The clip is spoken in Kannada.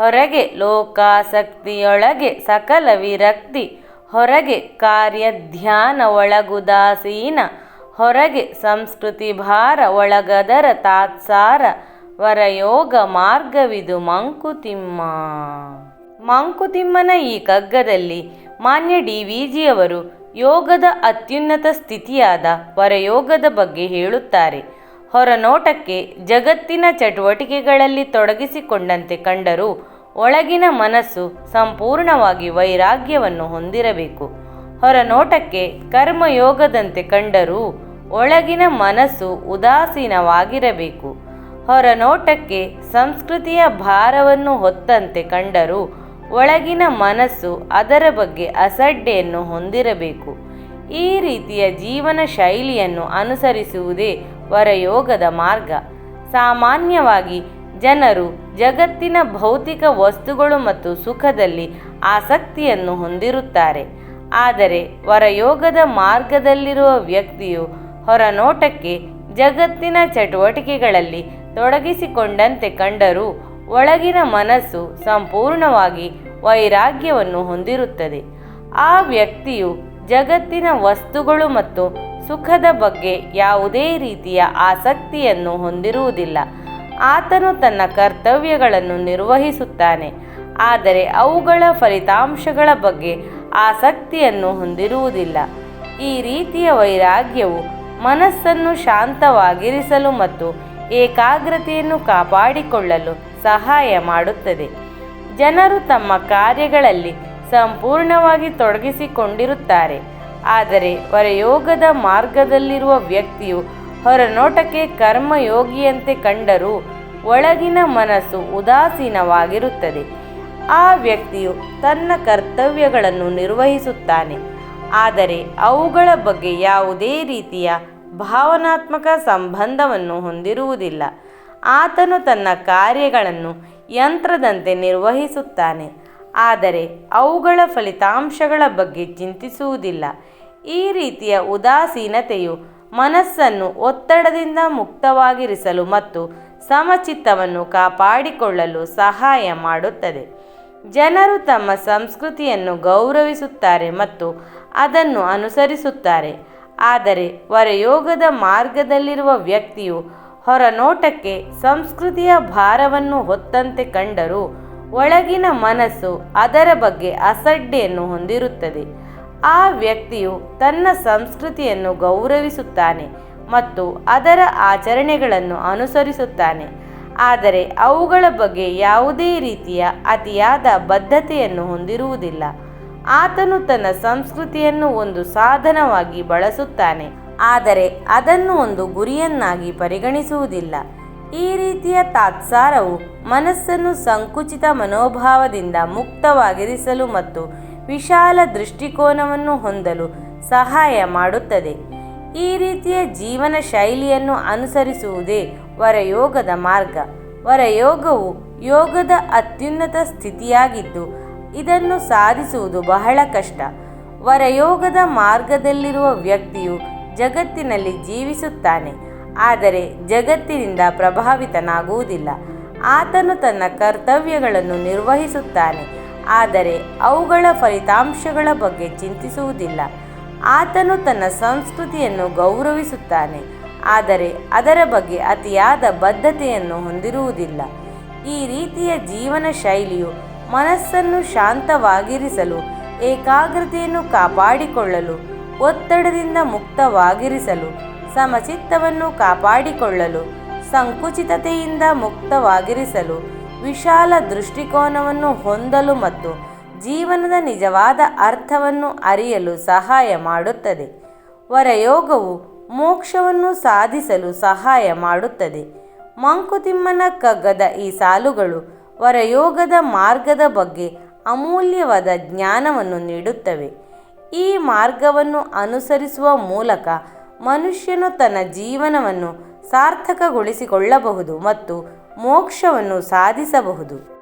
ಹೊರಗೆ ಲೋಕಾಸಕ್ತಿಯೊಳಗೆ ಸಕಲ ವಿರಕ್ತಿ, ಹೊರಗೆ ಕಾರ್ಯ ಧ್ಯಾನ ಒಳಗುದಾಸೀನ, ಹೊರಗೆ ಸಂಸ್ಕೃತಿ ಭಾರ ಒಳಗದರ ತಾತ್ಸಾರ, ವರಯೋಗ ಮಾರ್ಗವಿದು ಮಂಕುತಿಮ್ಮ. ಮಂಕುತಿಮ್ಮನ ಈ ಕಗ್ಗದಲ್ಲಿ ಮಾನ್ಯ ಡಿ ವಿ ಜಿಯವರು ಯೋಗದ ಅತ್ಯುನ್ನತ ಸ್ಥಿತಿಯಾದ ವರಯೋಗದ ಬಗ್ಗೆ ಹೇಳುತ್ತಾರೆ. ಹೊರನೋಟಕ್ಕೆ ಜಗತ್ತಿನ ಚಟುವಟಿಕೆಗಳಲ್ಲಿ ತೊಡಗಿಸಿಕೊಂಡಂತೆ ಕಂಡರೂ ಒಳಗಿನ ಮನಸ್ಸು ಸಂಪೂರ್ಣವಾಗಿ ವೈರಾಗ್ಯವನ್ನು ಹೊಂದಿರಬೇಕು. ಹೊರನೋಟಕ್ಕೆ ಕರ್ಮಯೋಗದಂತೆ ಕಂಡರೂ ಒಳಗಿನ ಮನಸ್ಸು ಉದಾಸೀನವಾಗಿರಬೇಕು. ಹೊರನೋಟಕ್ಕೆ ಸಂಸ್ಕೃತಿಯ ಭಾರವನ್ನು ಹೊತ್ತಂತೆ ಕಂಡರೂ ಒಳಗಿನ ಮನಸ್ಸು ಅದರ ಬಗ್ಗೆ ಅಸಡ್ಡೆಯನ್ನು ಹೊಂದಿರಬೇಕು. ಈ ರೀತಿಯ ಜೀವನ ಶೈಲಿಯನ್ನು ಅನುಸರಿಸುವುದೇ ವರಯೋಗದ ಮಾರ್ಗ. ಸಾಮಾನ್ಯವಾಗಿ ಜನರು ಜಗತ್ತಿನ ಭೌತಿಕ ವಸ್ತುಗಳು ಮತ್ತು ಸುಖದಲ್ಲಿ ಆಸಕ್ತಿಯನ್ನು ಹೊಂದಿರುತ್ತಾರೆ. ಆದರೆ ವರಯೋಗದ ಮಾರ್ಗದಲ್ಲಿರುವ ವ್ಯಕ್ತಿಯು ಹೊರನೋಟಕ್ಕೆ ಜಗತ್ತಿನ ಚಟುವಟಿಕೆಗಳಲ್ಲಿ ತೊಡಗಿಸಿಕೊಂಡಂತೆ ಕಂಡರೂ ಒಳಗಿನ ಮನಸ್ಸು ಸಂಪೂರ್ಣವಾಗಿ ವೈರಾಗ್ಯವನ್ನು ಹೊಂದಿರುತ್ತದೆ. ಆ ವ್ಯಕ್ತಿಯು ಜಗತ್ತಿನ ವಸ್ತುಗಳು ಮತ್ತು ಸುಖದ ಬಗ್ಗೆ ಯಾವುದೇ ರೀತಿಯ ಆಸಕ್ತಿಯನ್ನು ಹೊಂದಿರುವುದಿಲ್ಲ. ಆತನು ತನ್ನ ಕರ್ತವ್ಯಗಳನ್ನು ನಿರ್ವಹಿಸುತ್ತಾನೆ. ಆದರೆ ಅವುಗಳ ಫಲಿತಾಂಶಗಳ ಬಗ್ಗೆ ಆಸಕ್ತಿಯನ್ನು ಹೊಂದಿರುವುದಿಲ್ಲ. ಈ ರೀತಿಯ ವೈರಾಗ್ಯವು ಮನಸ್ಸನ್ನು ಶಾಂತವಾಗಿರಿಸಲು ಮತ್ತು ಏಕಾಗ್ರತೆಯನ್ನು ಕಾಪಾಡಿಕೊಳ್ಳಲು ಸಹಾಯ ಮಾಡುತ್ತದೆ. ಜನರು ತಮ್ಮ ಕಾರ್ಯಗಳಲ್ಲಿ ಸಂಪೂರ್ಣವಾಗಿ ತೊಡಗಿಸಿಕೊಂಡಿರುತ್ತಾರೆ. ಆದರೆ ಹೊರಯೋಗದ ಮಾರ್ಗದಲ್ಲಿರುವ ವ್ಯಕ್ತಿಯು ಹೊರನೋಟಕ್ಕೆ ಕರ್ಮಯೋಗಿಯಂತೆ ಕಂಡರೂ ಒಳಗಿನ ಮನಸ್ಸು ಉದಾಸೀನವಾಗಿರುತ್ತದೆ. ಆ ವ್ಯಕ್ತಿಯು ತನ್ನ ಕರ್ತವ್ಯಗಳನ್ನು ನಿರ್ವಹಿಸುತ್ತಾನೆ. ಆದರೆ ಅವುಗಳ ಬಗ್ಗೆ ಯಾವುದೇ ರೀತಿಯ ಭಾವನಾತ್ಮಕ ಸಂಬಂಧವನ್ನು ಹೊಂದಿರುವುದಿಲ್ಲ. ಆತನು ತನ್ನ ಕಾರ್ಯಗಳನ್ನು ಯಂತ್ರದಂತೆ ನಿರ್ವಹಿಸುತ್ತಾನೆ. ಆದರೆ ಅವುಗಳ ಫಲಿತಾಂಶಗಳ ಬಗ್ಗೆ ಚಿಂತಿಸುವುದಿಲ್ಲ. ಈ ರೀತಿಯ ಉದಾಸೀನತೆಯು ಮನಸ್ಸನ್ನು ಒತ್ತಡದಿಂದ ಮುಕ್ತವಾಗಿರಿಸಲು ಮತ್ತು ಸಮಚಿತ್ತವನ್ನು ಕಾಪಾಡಿಕೊಳ್ಳಲು ಸಹಾಯ ಮಾಡುತ್ತದೆ. ಜನರು ತಮ್ಮ ಸಂಸ್ಕೃತಿಯನ್ನು ಗೌರವಿಸುತ್ತಾರೆ ಮತ್ತು ಅದನ್ನು ಅನುಸರಿಸುತ್ತಾರೆ. ಆದರೆ ವರಯೋಗದ ಮಾರ್ಗದಲ್ಲಿರುವ ವ್ಯಕ್ತಿಯು ಹೊರನೋಟಕ್ಕೆ ಸಂಸ್ಕೃತಿಯ ಭಾರವನ್ನು ಹೊತ್ತಂತೆ ಕಂಡರೂ ಒಳಗಿನ ಮನಸ್ಸು ಅದರ ಬಗ್ಗೆ ಅಸಡ್ಡೆಯನ್ನು ಹೊಂದಿರುತ್ತದೆ. ಆ ವ್ಯಕ್ತಿಯು ತನ್ನ ಸಂಸ್ಕೃತಿಯನ್ನು ಗೌರವಿಸುತ್ತಾನೆ ಮತ್ತು ಅದರ ಆಚರಣೆಗಳನ್ನು ಅನುಸರಿಸುತ್ತಾನೆ. ಆದರೆ ಅವುಗಳ ಬಗ್ಗೆ ಯಾವುದೇ ರೀತಿಯ ಅತಿಯಾದ ಬದ್ಧತೆಯನ್ನು ಹೊಂದಿರುವುದಿಲ್ಲ. ಆತನು ತನ್ನ ಸಂಸ್ಕೃತಿಯನ್ನು ಒಂದು ಸಾಧನವಾಗಿ ಬಳಸುತ್ತಾನೆ, ಆದರೆ ಅದನ್ನು ಒಂದು ಗುರಿಯನ್ನಾಗಿ ಪರಿಗಣಿಸುವುದಿಲ್ಲ. ಈ ರೀತಿಯ ತಾತ್ಸಾರವು ಮನಸ್ಸನ್ನು ಸಂಕುಚಿತ ಮನೋಭಾವದಿಂದ ಮುಕ್ತವಾಗಿರಿಸಲು ಮತ್ತು ವಿಶಾಲ ದೃಷ್ಟಿಕೋನವನ್ನು ಹೊಂದಲು ಸಹಾಯ ಮಾಡುತ್ತದೆ. ಈ ರೀತಿಯ ಜೀವನ ಶೈಲಿಯನ್ನು ಅನುಸರಿಸುವುದೇ ವರಯೋಗದ ಮಾರ್ಗ. ವರಯೋಗವು ಯೋಗದ ಅತ್ಯುನ್ನತ ಸ್ಥಿತಿಯಾಗಿದ್ದು, ಇದನ್ನು ಸಾಧಿಸುವುದು ಬಹಳ ಕಷ್ಟ. ವರಯೋಗದ ಮಾರ್ಗದಲ್ಲಿರುವ ವ್ಯಕ್ತಿಯು ಜಗತ್ತಿನಲ್ಲಿ ಜೀವಿಸುತ್ತಾನೆ. ಆದರೆ ಜಗತ್ತಿನಿಂದ ಪ್ರಭಾವಿತನಾಗುವುದಿಲ್ಲ. ಆತನು ತನ್ನ ಕರ್ತವ್ಯಗಳನ್ನು ನಿರ್ವಹಿಸುತ್ತಾನೆ, ಆದರೆ ಅವುಗಳ ಫಲಿತಾಂಶಗಳ ಬಗ್ಗೆ ಚಿಂತಿಸುವುದಿಲ್ಲ. ಆತನು ತನ್ನ ಸಂಸ್ಕೃತಿಯನ್ನು ಗೌರವಿಸುತ್ತಾನೆ, ಆದರೆ ಅದರ ಬಗ್ಗೆ ಅತಿಯಾದ ಬದ್ಧತೆಯನ್ನು ಹೊಂದಿರುವುದಿಲ್ಲ. ಈ ರೀತಿಯ ಜೀವನ ಶೈಲಿಯು ಮನಸ್ಸನ್ನು ಶಾಂತವಾಗಿರಿಸಲು, ಏಕಾಗ್ರತೆಯನ್ನು ಕಾಪಾಡಿಕೊಳ್ಳಲು, ಒತ್ತಡದಿಂದ ಮುಕ್ತವಾಗಿರಿಸಲು ಸಮಚಿತ್ತವನ್ನು ಕಾಪಾಡಿಕೊಳ್ಳಲು, ಸಂಕುಚಿತತೆಯಿಂದ ಮುಕ್ತವಾಗಿರಿಸಲು, ವಿಶಾಲ ದೃಷ್ಟಿಕೋನವನ್ನು ಹೊಂದಲು ಮತ್ತು ಜೀವನದ ನಿಜವಾದ ಅರ್ಥವನ್ನು ಅರಿಯಲು ಸಹಾಯ ಮಾಡುತ್ತದೆ. ವರಯೋಗವು ಮೋಕ್ಷವನ್ನು ಸಾಧಿಸಲು ಸಹಾಯ ಮಾಡುತ್ತದೆ. ಮಂಕುತಿಮ್ಮನ ಕಗ್ಗದ ಈ ಸಾಲುಗಳು ವರಯೋಗದ ಮಾರ್ಗದ ಬಗ್ಗೆ ಅಮೂಲ್ಯವಾದ ಜ್ಞಾನವನ್ನು ನೀಡುತ್ತವೆ. ಈ ಮಾರ್ಗವನ್ನು ಅನುಸರಿಸುವ ಮೂಲಕ ಮನುಷ್ಯನು ತನ್ನ ಜೀವನವನ್ನು ಸಾರ್ಥಕಗೊಳಿಸಿಕೊಳ್ಳಬಹುದು ಮತ್ತು ಮೋಕ್ಷವನ್ನು ಸಾಧಿಸಬಹುದು.